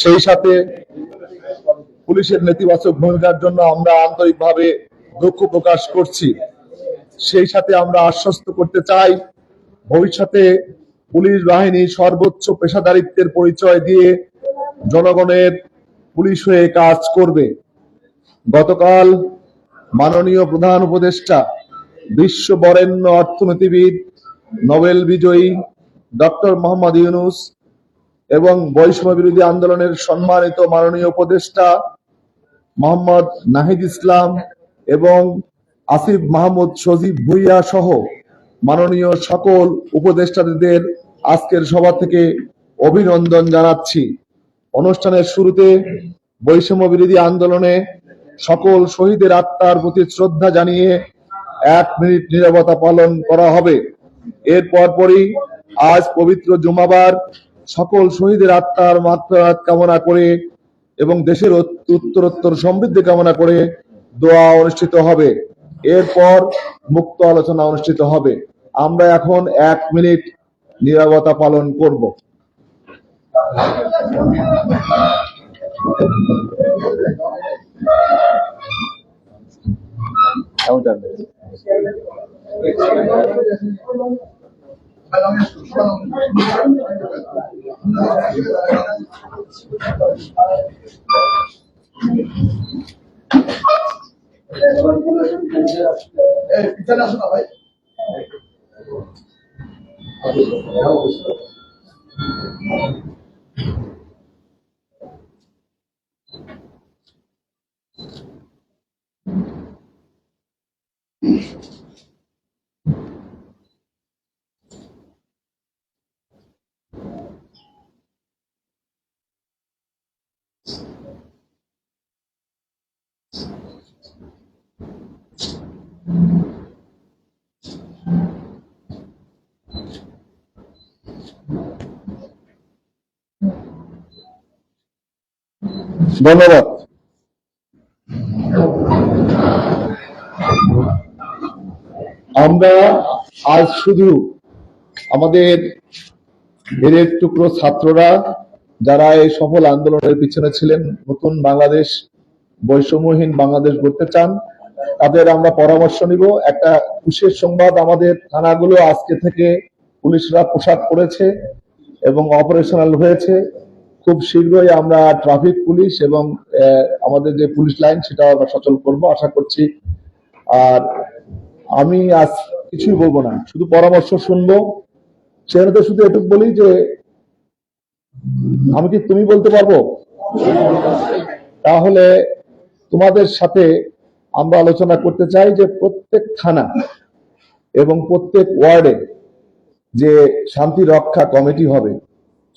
সেই সাথে পুলিশের নেতিবাচক ভূমিকার জন্য আমরা আন্তরিকভাবে দুঃখ প্রকাশ করছি। সেই সাথে আমরা আশ্বস্ত করতে চাই, ভবিষ্যতে পুলিশ বাহিনী সর্বোচ্চ পেশাদারিত্বের পরিচয় দিয়ে জনগণের পুলিশ হয়ে কাজ করবে। গতকাল মাননীয় প্রধান উপদেষ্টা, বিশ্ব বরেণ্য অর্থনীতিবিদ, নোবেল বিজয়ী ডক্টর মোহাম্মদ ইউনুস এবং বৈষম্য বিরোধী আন্দোলনের সম্মানিত মাননীয় উপদেষ্টা মোহাম্মদ নাহিদ ইসলাম এবং আসিফ মাহমুদ সজীব ভুইয়া সহ মাননীয় সকল উপদেষ্টাদের আজকের সভা থেকে অভিনন্দন জানাচ্ছি। অনুষ্ঠানের শুরুতে বৈষম্য বিরোধী আন্দোলনে সকল শহীদের আত্মার প্রতি শ্রদ্ধা জানিয়ে এক মিনিট নীরবতা পালন করা হবে। এর পরপরই আজ পবিত্র জুমাবার সকল শহীদের আত্মার মাত্রাত কামনা করে এবং দেশের উত্তরোত্তর সমৃদ্ধি কামনা করে দোয়া অনুষ্ঠিত হবে। এরপর মুক্ত আলোচনা অনুষ্ঠিত হবে। আমরা এখন এক মিনিট নীরবতা পালন করব। পিছনে আসো না ভাই ধন্যবাদ। আমরা আজ শুধু আমাদের এর টুকরো ছাত্ররা যারা এই সফল আন্দোলনের পিছনে ছিলেন, নতুন বাংলাদেশ, বৈষম্যহীন বাংলাদেশ গড়তে চান, তাদের আমরা পরামর্শ নিব। একটা খুশির সংবাদ আমাদের থানাগুলো আজকে থেকে পুলিশরা পোশাক পরেছে এবং অপারেশনাল হয়েছে। খুব শীঘ্রই আমরা ট্রাফিক পুলিশ এবং আমাদের যে পুলিশ লাইন, সেটাও আমরা সচল করব, আশা করছি। আর আমি আজ কিছুই বলব না, শুধু পরামর্শ শুনব। সেখানে শুধু এটুকু বলি যে, আমি কি তুমি বলতে পারব? তাহলে তোমাদের সাথে আমরা আলোচনা করতে চাই যে প্রত্যেক থানা এবং প্রত্যেক ওয়ার্ডে যে শান্তি রক্ষা কমিটি হবে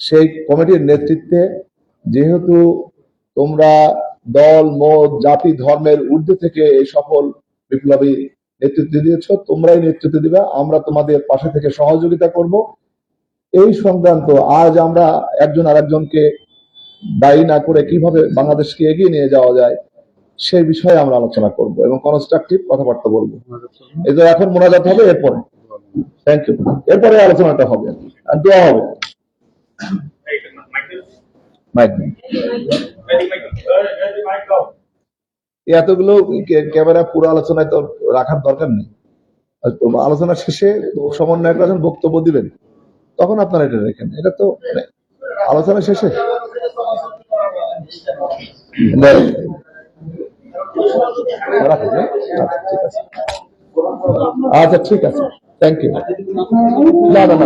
সেই কমিটির নেতৃত্বে যেহেতু তোমরা দল, মত, জাতি, ধর্মের ঊর্ধ্বে থেকে এই সফল বিপ্লবী নেতৃত্ব দিয়েছ, তোমরাই নেতৃত্ব দিবা, আমরা তোমাদের পাশে থেকে সহযোগিতা করব। এই সংক্রান্ত আজ আমরা একজন আরেকজনকে দায়ী না করে কীভাবে বাংলাদেশকে এগিয়ে নিয়ে যাওয়া যায় সেই বিষয়ে আমরা আলোচনা করব এবং কনস্ট্রাকটিভ কথাবার্তা বলব। এই যে এখন মোনাজাত হবে, এরপরে। থ্যাংক ইউ এরপরে আলোচনাটা হবে। আর দোয়া হবে। এতগুলো ক্যামেরা পুরো আলোচনায় তো রাখার দরকার নেই। আলোচনা শেষে সমন্বয়ক যখন বক্তব্য দিবেন, তখন আপনারা এটা রেখেন এটা তো মানে আলোচনা শেষে। হ্যাঁ? আচ্ছা ঠিক আছে। থ্যাংক ইউ না না না।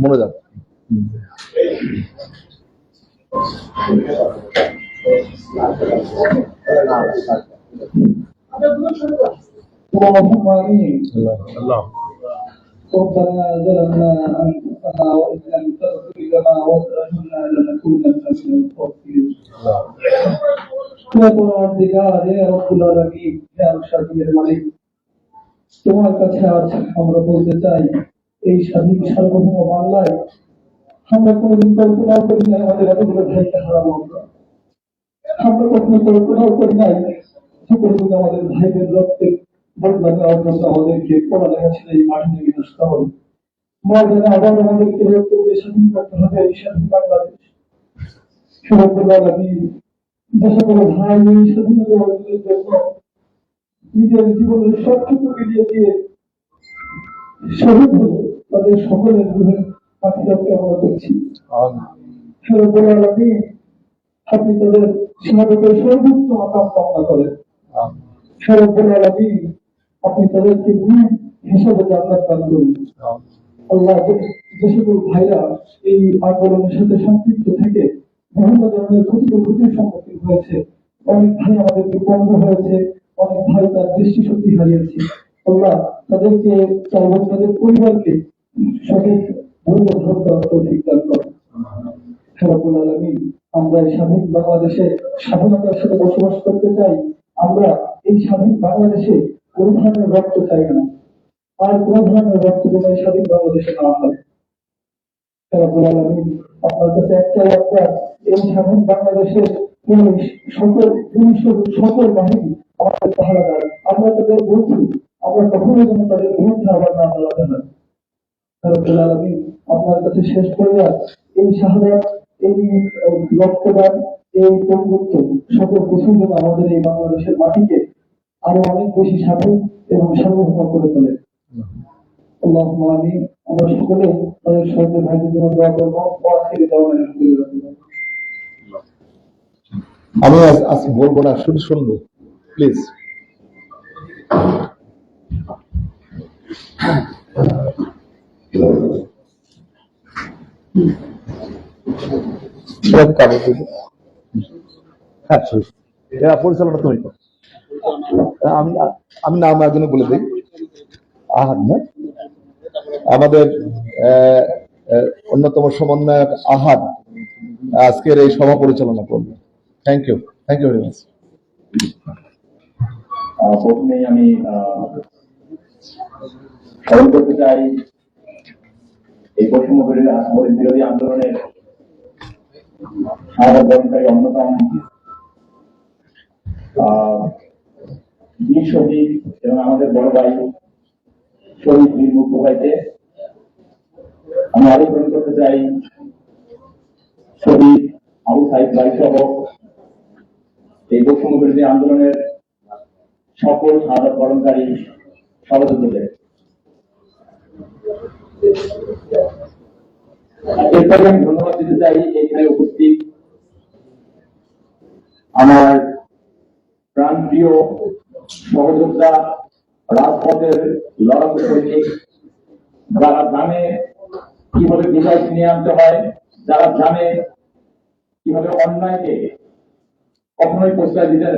মনোযোগ اللهم آمين আল্লাহ ربنا ظلمنا أنفسنا وإن لم تغفر لنا وترحمنا لنكونن من الخاسرين يا পরওয়ারদিগার হে রব্বুল আলামিন হে আরশের মালিক তোমার কাছে আজ আমরা বলতে চাই, এই স্বাধীন সার্বভৌম বাংলায় আমরা কোনোদিন কল্পনাও করি নাই আমাদের এতগুলো ভাইকে হারাবো আমরা। আমরা কখনো কল্পনাও করি নাই যে আমাদের ভাইদের রক্তের বদলা নেওয়ার জন্য আমাদেরকে পড়ালেখা ছেড়ে এই মাঠে নেমে আসতে হবে। ময়দানে আবার আমাদেরকে রক্ত দিয়ে স্বাধীন করতে হবে এই স্বাধীন বাংলাদেশ। সুরক্ষা আলামিন যে সকল ভাই স্বাধীনতা অর্জনের জন্য নিজের জীবনের সবটুকু মিলিয়ে দিয়ে শহীদ হলো তাদের সকলের রুহের পাখিরাতকে আমরা করছি আপনি তাদের সমাজের সর্বোচ্চ আকাম কামনা করেন। আপনি তাদেরকে হিসাবে জান্নাত দান করুন। আল্লাহ। যে সকল ভাইরা এই আন্দোলনের সাথে সম্পৃক্ত থেকে বিভিন্ন ধরনের ক্ষতিকর ক্ষতির সম্মুখীন হয়েছে অনেক ভাই আমাদেরকে বন্ধ হয়েছে অনেক ভাই তার দৃষ্টিশক্তি হারিয়েছে। আল্লাহ তাদেরকে চাইবেন তাদের পরিবারকে সঠিক ধৈর্য ধারণ দান করুন। সরবুল আলমিন, আমরা এই স্বাধীন বাংলাদেশে স্বাধীনতার সাথে বসবাস করতে চাই, আমরা এই স্বাধীন বাংলাদেশে কোন ধরনের রক্ত চাই না। আর কোন ধরনের রক্ত যেন এই স্বাধীন বাংলাদেশে না হয়। সরবুল আলমিন, আপনার কাছে একটা আপনার এই স্বাধীন বাংলাদেশের পুলিশ সকল, পুলিশ ও সকল বাহিনী আমাদের আমরা তাদের আমরা কখনো যেন তাদের বিরুদ্ধে আবার না আলামিন আপনার কাছে শেষ করিয়া এই শাহাদাত এই রক্তদান এই সকল কিছু যেন আমাদের এই বাংলাদেশের মাটিকে আরও অনেক বেশি স্বাধীন এবং সার্বভৌম করে তোলে আমি আমরা সকলে তাদের সঙ্গে ভাইদের জন্য দোয়া করব ওয়াখিরি আমি আজ বলব না শুধু শুনব। প্লিজ হ্যাঁ এরা পরিচালনা তুমি। আমি আমি নাম একজনে বলে দিই। আহাদ না? আমাদের অন্যতম সমন্বয়ক আহাদ আজকের এই সভা পরিচালনা করবে। Thank you thank you very much প্রথমেই আমি স্মরণ করতে চাই এই বৈষম্য বিরোধী আন্দোলনের সাধারণকারী অন্যতম বীর শহীদ এবং আমাদের বড় ভাই শহীদ বীর মুখ্যভাইকে আমি আরও গ্রহণ করতে চাই। শহীদ আবু সাইদ ভাই সহ এই বৈষম্য বিরোধী আন্দোলনের সকল সাদা বরণকারী সহযোগীদের এরপরে আমি ধন্যবাদ দিতে চাই, এখানে উপস্থিত আমার রাজপথের লড়াকু সৈনিক, যারা জানে কীভাবে বিজয় ছিনিয়ে আনতে হয়, যারা জানে কীভাবে অন্যায়কে কখনোই প্রশ্রয় দিতে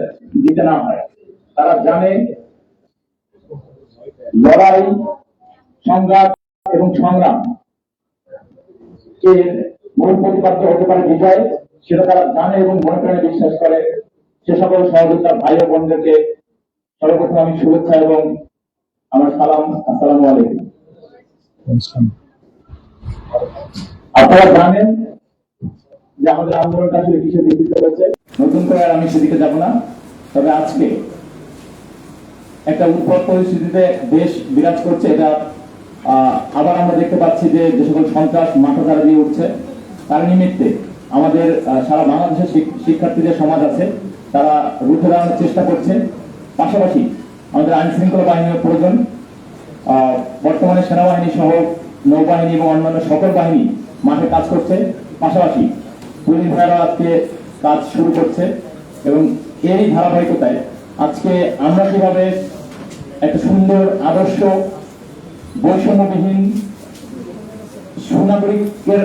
দিতে না হয়। তারা জানে লড়াই, সংঘাত এবং সংগ্রাম এর মূল প্রতিপাদ্য হতে পারে বিজয়, সেটা তারা জানে এবং মনে প্রাণে বিশ্বাস করে। সে সকল সহযোগিতা ভাই ও বোনদেরকে সর্বপ্রথম আমি শুভেচ্ছা এবং আমার সালাম, আসসালামু আলাইকুম। আপনারা জানেন যে আমাদের আন্দোলনটা আসলে কিসের ভিত্তিতে হয়েছে? নতুন করে আমি সেদিকে যাব না। তবে আজকে একটা উৎপল পরিস্থিতিতে দেশ বিরাজ করছে, এটা আবার আমরা দেখতে পাচ্ছি যে যে সকল সন্ত্রাস মাথা দ্বারা দিয়ে উঠছে, তার নিমিত্তে আমাদের সারা বাংলাদেশের শিক্ষার্থীদের সমাজ আছে, তারা রুখে দাঁড়ানোর চেষ্টা করছে। পাশাপাশি আমাদের আইন শৃঙ্খলা বাহিনীর প্রয়োজন বর্তমানে সেনাবাহিনী সহ নৌবাহিনী এবং অন্যান্য সকল বাহিনী মাঠে কাজ করছে। পাশাপাশি পুলিশ ভাইরা আজকে কাজ শুরু করছে এবং এরই ধারাবাহিকতায় আজকে আমরা কীভাবে একটা সুন্দর আদর্শ বৈষম্যবিহীন সুনাগরিকের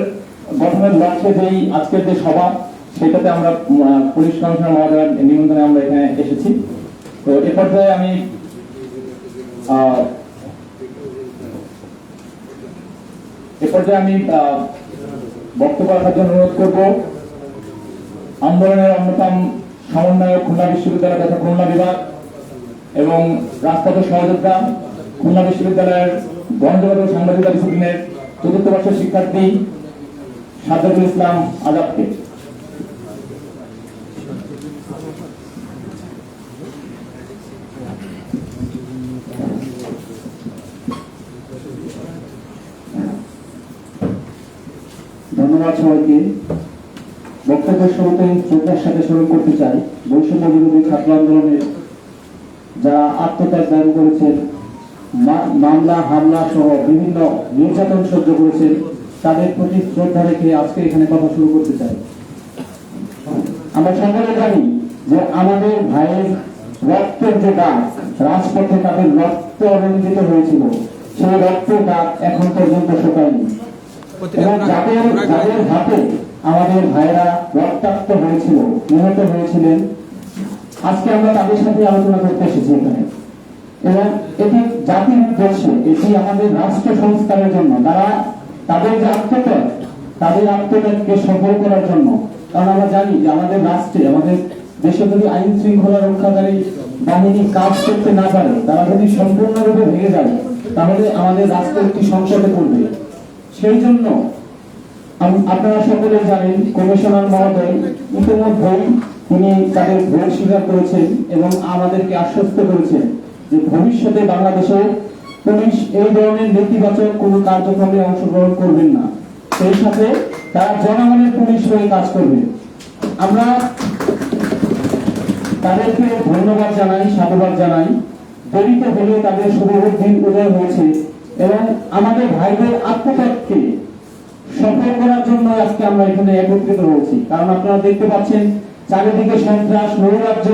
গঠনের লক্ষ্যে যেই আজকের যে সভা, সেটাতে আমরা পুলিশ কমিশনার মহোদয়ের নিমন্ত্রণে আমরা এখানে এসেছি। তো এ পর্যায়ে আমি এ পর্যায়ে আমি বক্তব্য রাখার জন্য অনুরোধ করব। আন্দোলনের অন্যতম সমন্বয়ক খুলনা বিশ্ববিদ্যালয় তথা খুলনা বিভাগ এবং রাজপথের সহযোদ্ধা, খুলনা বিশ্ববিদ্যালয়ের গণযোগাযোগ সাংবাদিকতা ডিসিপ্লিনের চতুর্থ বর্ষের শিক্ষার্থী সাজ্জাদুল ইসলাম আজাদকে। ধন্যবাদ বক্তব্যের শ্রদ্ধার সাথে স্মরণ করতে চাই। বৈষম্য বিরোধী ছাত্র আন্দোলনের যারা আত্মত্যাগ দান করেছেন মামলা হামলা সহ বিভিন্ন নির্যাতন সহ্য করেছেন তাদের প্রতি শ্রদ্ধা রেখে আজকে এখানে কথা শুরু করতে চাই। আমরা সকলে জানি যে আমাদের ভাইয়ের রক্তের যে দাগ রাজপথে তাদের রক্ত অরঞ্জিত হয়েছিল। সেই রক্তের দাগ এখন পর্যন্ত শুকায়নি। এবং যাদের যাদের হাতে আমাদের ভাইরা রক্তাক্ত হয়েছিল নিহত হয়েছিলেন আজকে আমরা তাদের সাথে আলোচনা করতে এসেছি এখানে। এবং এটি জাতির উদ্দেশ্যে, এটি আমাদের রাষ্ট্র সংস্কারের জন্য। তারা তাদের যে আত্মত্যাগ, তাদের আত্মত্যাগকে সফল করার জন্য। কারণ আমরা জানি যে আমাদের রাষ্ট্রে, আমাদের দেশে যদি আইন শৃঙ্খলা রক্ষাকারী বাহিনী কাজ করতে না পারে, তারা যদি সম্পূর্ণরূপে ভেঙে যায়, তাহলে আমাদের রাষ্ট্র একটি সংসদে পড়বে। সেই জন্য আপনারা সকলে জানেন, কমিশনার মহোদয়, ইতিমধ্যেই তিনি তাদের ভুল স্বীকার করেছেন এবং আমাদেরকে আশ্বস্ত করেছেন যে ভবিষ্যতে বাংলাদেশে পুলিশ এই ধরনের নেতিবাচক কোনো কার্যক্রমে অংশগ্রহণ করবেন না। সেই সাথে তারা জনগণের পুলিশ হয়ে কাজ করবে। আমরা তাদেরকে ধন্যবাদ জানাই, সাধুবাদ জানাই। দেরিতে হলেও তাদের শুভবুদ্ধির উদয় হয়েছে এবং আমাদের ভাইদের আত্মত্যাগকে সফল করার জন্য আজকে আমরা এখানে একত্রিত হয়েছি। কারণ আপনারা দেখতে পাচ্ছেন চারিদিকে সন্ত্রাস, নৈরাজ্য,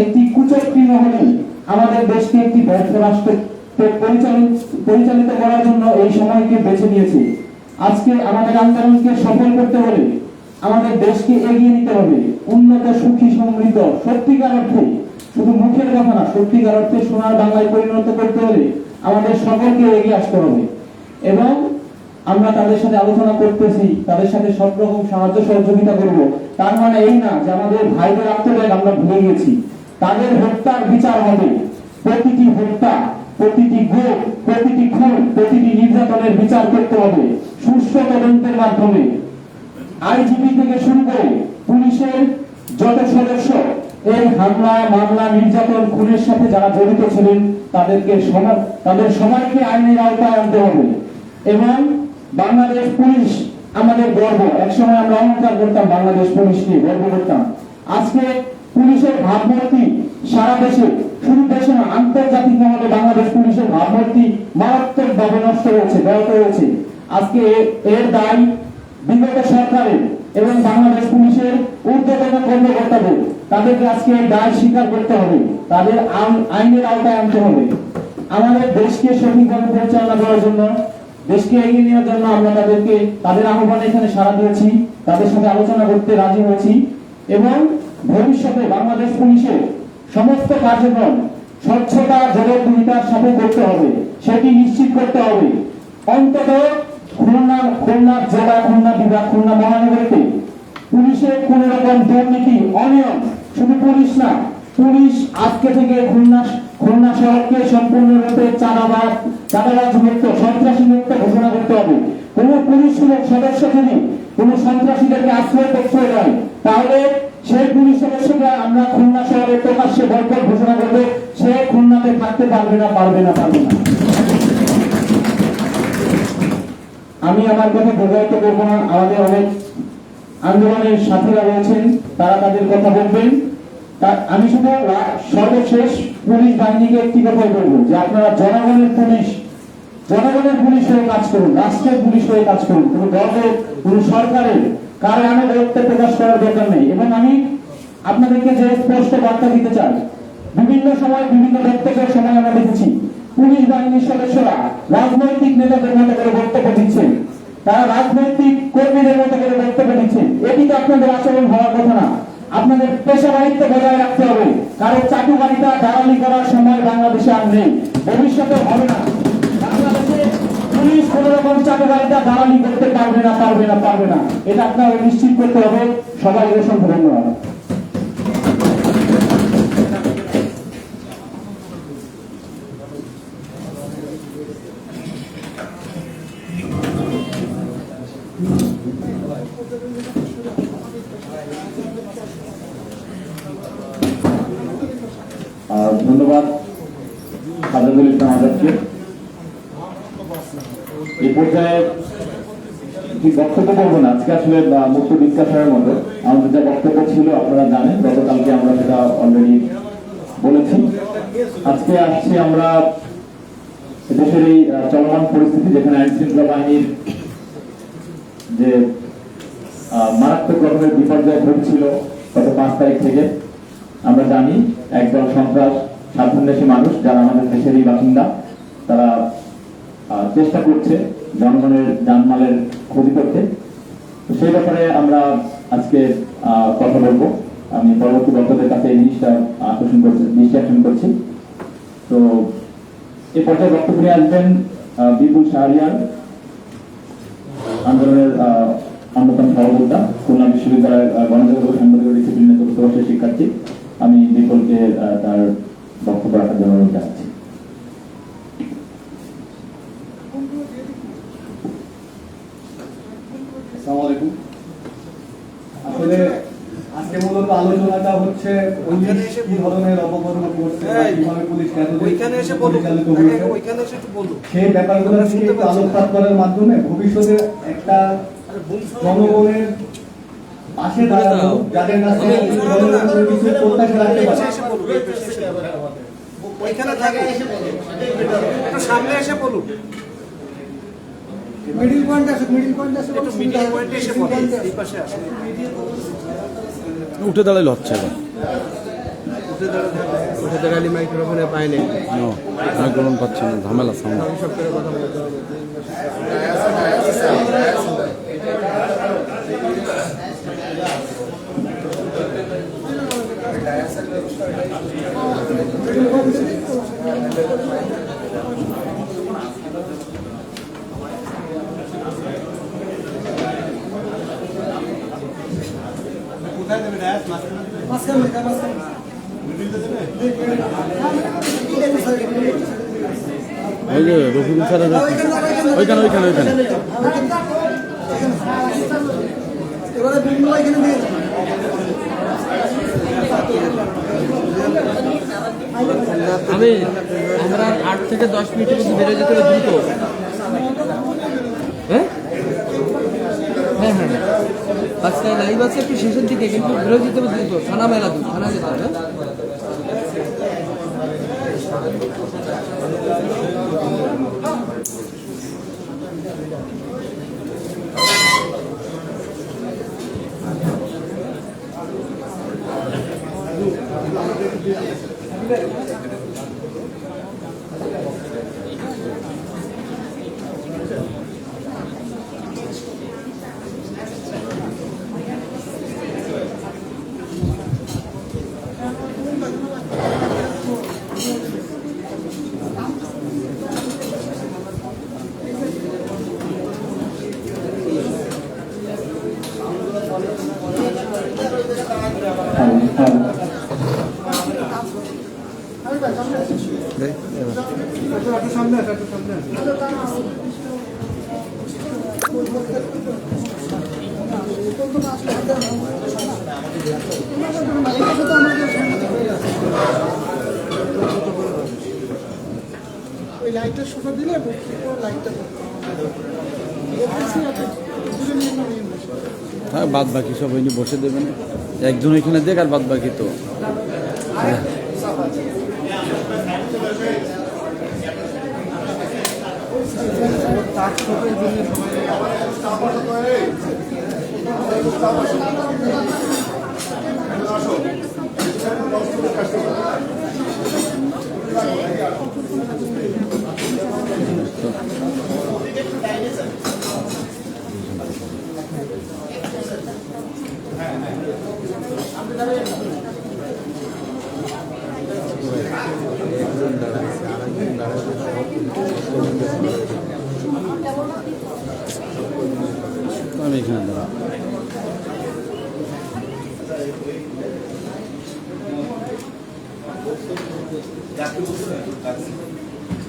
একটি কুচক্রী মহলে আমাদের দেশকে একটি ব্যর্থ রাষ্ট্রে পরিচালিত করার জন্য এই সময়কে বেছে নিয়েছে। আজকে আমাদের আন্দোলনকে সফল করতে হলে আমাদের দেশকে এগিয়ে নিতে হবে। উন্নত, সুখী, সমৃদ্ধ, সত্যিকার অর্থে, শুধু মুখের কথা না, সত্যিকার অর্থে সোনার বাংলায় পরিণত করতে হলে আমাদের সকলকে এগিয়ে আসতে হবে। এবং আমরা তাদের সাথে আলোচনা করতেছি, তাদের সাথে সব রকম সাহায্য সহযোগিতা করব। তার মানে এই না যে আমাদের ভাইদের আত্মত্যাগ আমরা ভুলে গেছি। তাদের হত্যার বিচার হবে। প্রতিটি হত্যা, প্রতিটি গোপ, প্রতিটি খুন, প্রতিটি নির্যাতনের বিচার করতে হবে সুষ্ঠু তদন্তের মাধ্যমে। আইজিপি থেকে শুরু করে পুলিশের যত সদস্য, এই হামলা, মামলা, নির্যাতন, খুনের সাথে যারা জড়িত ছিলেন, তাদেরকে তাদের সবাইকে আইনের আওতায় আনতে হবে। এবং বাংলাদেশ পুলিশ আমাদের গর্ব। একসময় আমরা অহংকার করতাম, বাংলাদেশ পুলিশ নিয়ে গর্ব করতাম। আজকে পুলিশের ভাবমূর্তি সারা দেশে, শুধু দেশে না, আন্তর্জাতিক মহলে বাংলাদেশ পুলিশের ভাবমূর্তি মারাত্মক ভাবে নষ্ট হয়েছে, ব্যাহত হয়েছে। আজকে এর দায় বিগত সরকারের এবং বাংলাদেশ পুলিশের ঊর্ধ্বতন কর্মকর্তাদের। তাদেরকে আজকে দায় স্বীকার করতে হবে। তাদের আইনের আওতায় আনতে হবে। আমাদের দেশকে সঠিকভাবে পরিচালনা করার জন্য দেশকে এগিয়ে নেওয়ার জন্য আমরা তাদেরকে, তাদের আহ্বানে এখানে সাড়া দিয়েছি, তাদের সাথে আলোচনা করতে রাজি হয়েছি এবং ভবিষ্যতে বাংলাদেশ পুলিশের সমস্ত কার্যক্রম স্বচ্ছতা জবাবদিহিতার সাথে করতে হবে, সেটি নিশ্চিত করতে হবে। অন্তত খুলনা খুলনা জেলা, খুলনা বিভাগ, খুলনা মহানগরীতে পুলিশের কোন রকম দুর্নীতি, অনিয়ম, শুধু পুলিশ না, পুলিশ আজকে থেকে খুলনা খুলনা শহরকে সম্পূর্ণরূপে চাঁদাবাদ চাঁদাবাজ মুক্ত, সন্ত্রাসী মুক্ত ঘোষণা করতে হবে। কোন পুলিশ সদস্য যদি কোন সন্ত্রাসীদেরকে আশ্রয় প্রশ্রয় দেয়, তাহলে সেই পুলিশ সদস্যকে আমরা খুলনা শহরে প্রকাশ্যে বয়কট ঘোষণা করব, সে খুলনাতে থাকতে পারবে না পারবে না পারবে না। আমি আমার কথা দীর্ঘায়িত করব না, আমাদের অনেক আন্দোলনের সাথীরা রয়েছেন, তারা তাদের কথা বলবেন। আমি শুধু সর্বশেষ পুলিশ বাহিনীকে একটি কথাই বলব, যে আপনারা জনগণের পুলিশ জনগণের পুলিশ হয়ে কাজ করুন, রাষ্ট্রের পুলিশ হয়ে কাজ করুন, কোনো দলের, কোনো সরকারের কারও আমি দায়িত্ব প্রকাশ করার দরকার নেই। এবং আমি আপনাদেরকে যে স্পষ্ট বার্তা দিতে চাই, বিভিন্ন সময় বিভিন্ন বক্তব্যের সময় আমরা দেখেছি, পুলিশ বাহিনীর সদস্যরা রাজনৈতিক নেতাদের মতো করে বক্তব্য দিচ্ছেন। তারা রাজনৈতিক কর্মী আপনাদের আচরণ হওয়ার কথা না। আপনাদের পেশাদারিত্ব বজায় রাখতে হবে। কারও চাটুকারিতা, দালালি করার সময় বাংলাদেশে আর নেই। ভবিষ্যতে হবে না। পারবে না পারবে না পারবে না। এটা আপনারা নিশ্চিত করতে হবে। সবাই অসংখ্য ধন্যবাদ। আজকে আসলে মুক্ত বিজ্ঞাসনের মতো আমাদের যা বক্তব্য ছিল, আপনারা জানেন, গতকালকে আমরা সেটা অলরেডি বলেছি। আজকে আসছি আমরা দেশের এই চলমান পরিস্থিতি, যেখানে আইন শৃঙ্খলা বাহিনীর যে মারাত্মক রকমের বিপর্যয় ঘটছিল গত পাঁচ তারিখ থেকে, আমরা জানি একদল সন্ত্রাস, স্বার্থান্বেষী মানুষ, যারা আমাদের দেশেরই বাসিন্দা, তারা চেষ্টা করছে জনগণের জানমালের ক্ষতি করতে। সেই ব্যাপারে আমরা আজকে কথা বলব। আমি পরবর্তী বক্তাদের কাছে এই জিনিসটা আকর্ষণ করছি আকর্ষণ করছি। তো এই পর্যায়ে বক্তব্য নিয়ে আসবেন বিপুল শাহরিয়ার, আন্দোলনের অন্যতম সহযোদ্ধা খুলনা বিশ্ববিদ্যালয়ের ও সাংবাদিক ডিসিপ্লিনের চতুর্থ বর্ষের শিক্ষার্থী। আমি বিপুলকে তার বক্তব্য রাখার জন্য জানাচ্ছি আসসালামু আলাইকুম আসলে আজকে মূলত আলোচনাটা হচ্ছে পুলিশ কি ধরনের অপকর্ম করছে কীভাবে পুলিশ এতদিন ওইখানে এসে তাকে হয়েছে ওইখানে এসে একটু বলুন। সেই ব্যাপারগুলো আলোকপাত করার মাধ্যমে ভবিষ্যতে একটা জনগণের পাশে দাঁড়ানো যাদের কাছে কিছু প্রত্যাশা রাখতে পারে। ওইখানে থাকে একটু সামনে এসে বলুন। মিডিল পয়েন্ট আছে মিডিল পয়েন্ট আছে। একটু মিডিল পয়েন্টে এসে বলুন। এই পাশে আসুন। উঠে হচ্ছে উঠে দাঁড়ালি মাইক্রোফোনে পায় নাই। মাইক্রোফোন পাচ্ছি না ঝামেলা মাঝখানে। ওইখানে ওইখানে আমি আমরা আট থেকে দশ মিনিটের মধ্যে বেরো যেতে দ্রুত হ্যাঁ হ্যাঁ হ্যাঁ। আজকে লাইভ আছে একটু শেষের দিকে কিন্তু বেরো যেতে হবে দ্রুত থানা মেলা থানা যেতে হবে। ওই দিলে হ্যাঁ বাদ বাকি সব ওই বসে দেবেন। একজন ওইখানে দেখ আর বাদ বাকি তো Thank you. আমি এখানে দাঁড়া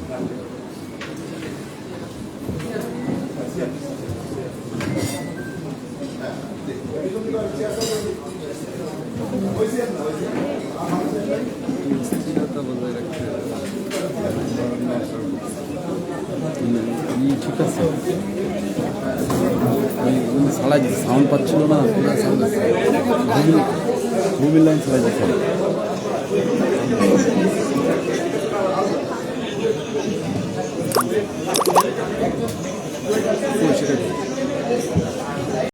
Thank you. ঠিক আছে সালাই সাউন্ড পাচ্ছিল না পুরো সাউন্ড ভূমি লাইন চালাই যাচ্ছে সেটাই